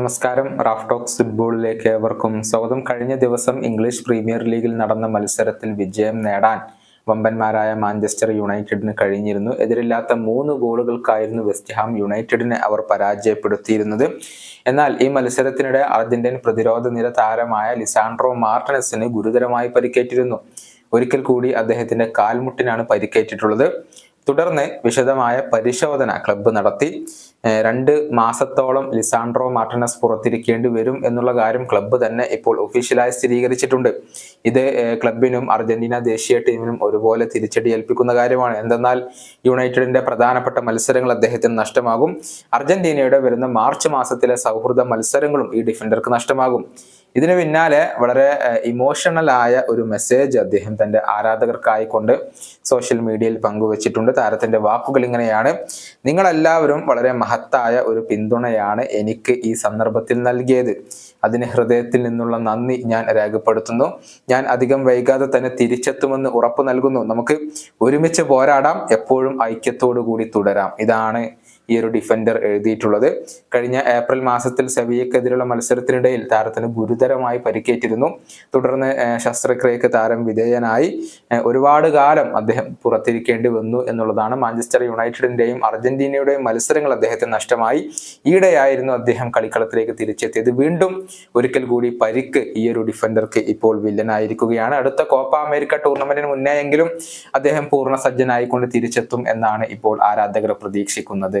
നമസ്കാരം. Raf talks ഫുട്ബോളിലേക്ക് ഏവർക്കും സ്വാഗതം. കഴിഞ്ഞ ദിവസം ഇംഗ്ലീഷ് പ്രീമിയർ ലീഗിൽ നടന്ന മത്സരത്തിൽ വിജയം നേടാൻ വമ്പന്മാരായ മാഞ്ചസ്റ്റർ യുണൈറ്റഡിന് കഴിഞ്ഞിരുന്നു. എതിരില്ലാത്ത മൂന്ന് ഗോളുകൾക്കായിരുന്നു വെസ്റ്റ് ഹാം യുണൈറ്റഡിനെ അവർ പരാജയപ്പെടുത്തിയിരുന്നത്. എന്നാൽ ഈ മത്സരത്തിനിടെ അർജന്റീൻ പ്രതിരോധ നിര താരമായ ലിസാൻഡ്രോ മാർട്ടനസിന് ഗുരുതരമായി പരിക്കേറ്റിരുന്നു. ഒരിക്കൽ കൂടി അദ്ദേഹത്തിന്റെ കാൽമുട്ടിനാണ് പരിക്കേറ്റിട്ടുള്ളത്. തുടർന്ന് വിശദമായ പരിശോധന ക്ലബ്ബ് നടത്തി. രണ്ട് മാസത്തോളം ലിസാൻഡ്രോ മാർട്ടിനസ് പുറത്തിരിക്കേണ്ടി വരും എന്നുള്ള കാര്യം ക്ലബ്ബ് തന്നെ ഇപ്പോൾ ഒഫീഷ്യലായി സ്ഥിരീകരിച്ചിട്ടുണ്ട്. ഇത് ക്ലബിനും അർജന്റീന ദേശീയ ടീമിനും ഒരുപോലെ തിരിച്ചടി ഏൽപ്പിക്കുന്ന കാര്യമാണ്. എന്തെന്നാൽ യുണൈറ്റഡിന്റെ പ്രധാനപ്പെട്ട മത്സരങ്ങൾ അദ്ദേഹത്തിന് നഷ്ടമാകും. അർജന്റീനയുടെ വരുന്ന മാർച്ച് മാസത്തിലെ സൗഹൃദ മത്സരങ്ങളും ഈ ഡിഫൻഡർക്ക് നഷ്ടമാകും. ഇതിനു പിന്നാലെ വളരെ ഇമോഷണൽ ആയ ഒരു മെസ്സേജ് അദ്ദേഹം തന്റെ ആരാധകർക്കായിക്കൊണ്ട് സോഷ്യൽ മീഡിയയിൽ പങ്കുവച്ചിട്ടുണ്ട്. താരത്തിന്റെ വാക്കുകൾ ഇങ്ങനെയാണ്. നിങ്ങളെല്ലാവരും വളരെ മഹത്തായ ഒരു പിന്തുണയാണ് എനിക്ക് ഈ സന്ദർഭത്തിൽ നൽകിയത്. അതിന് ഹൃദയത്തിൽ നിന്നുള്ള നന്ദി ഞാൻ രേഖപ്പെടുത്തുന്നു. ഞാൻ അധികം വൈകാതെ തന്നെ തിരിച്ചെത്തുമെന്ന് ഉറപ്പ് നൽകുന്നു. നമുക്ക് ഒരുമിച്ച് പോരാടാം. എപ്പോഴും ഐക്യത്തോടു കൂടി തുടരാം. ഇതാണ് ഈ ഒരു ഡിഫൻഡർ എഴുതിയിട്ടുള്ളത്. കഴിഞ്ഞ ഏപ്രിൽ മാസത്തിൽ സെവിയക്കെതിരെയുള്ള മത്സരത്തിനിടയിൽ താരത്തിന് ഗുരുതരമായി പരിക്കേറ്റിരുന്നു. തുടർന്ന് ശസ്ത്രക്രിയക്ക് താരം വിധേയനായി. ഒരുപാട് കാലം അദ്ദേഹം പുറത്തിരിക്കേണ്ടി വന്നു എന്നുള്ളതാണ് മാഞ്ചസ്റ്റർ യുണൈറ്റഡിന്റെയും അർജന്റീനയുടെയും മത്സരങ്ങൾ അദ്ദേഹത്തിന് നഷ്ടമായി. ഈയിടെയായിരുന്നു അദ്ദേഹം കളിക്കളത്തിലേക്ക് തിരിച്ചെത്തിയത്. വീണ്ടും ഒരിക്കൽ കൂടി പരിക്ക് ഈ ഒരു ഡിഫൻഡർക്ക് ഇപ്പോൾ വില്ലനായിരിക്കുകയാണ്. അടുത്ത കോപ്പ അമേരിക്ക ടൂർണമെന്റിന് മുന്നേ എങ്കിലും അദ്ദേഹം പൂർണ സജ്ജനായിക്കൊണ്ട് തിരിച്ചെത്തും എന്നാണ് ഇപ്പോൾ ആരാധകർ പ്രതീക്ഷിക്കുന്നത്.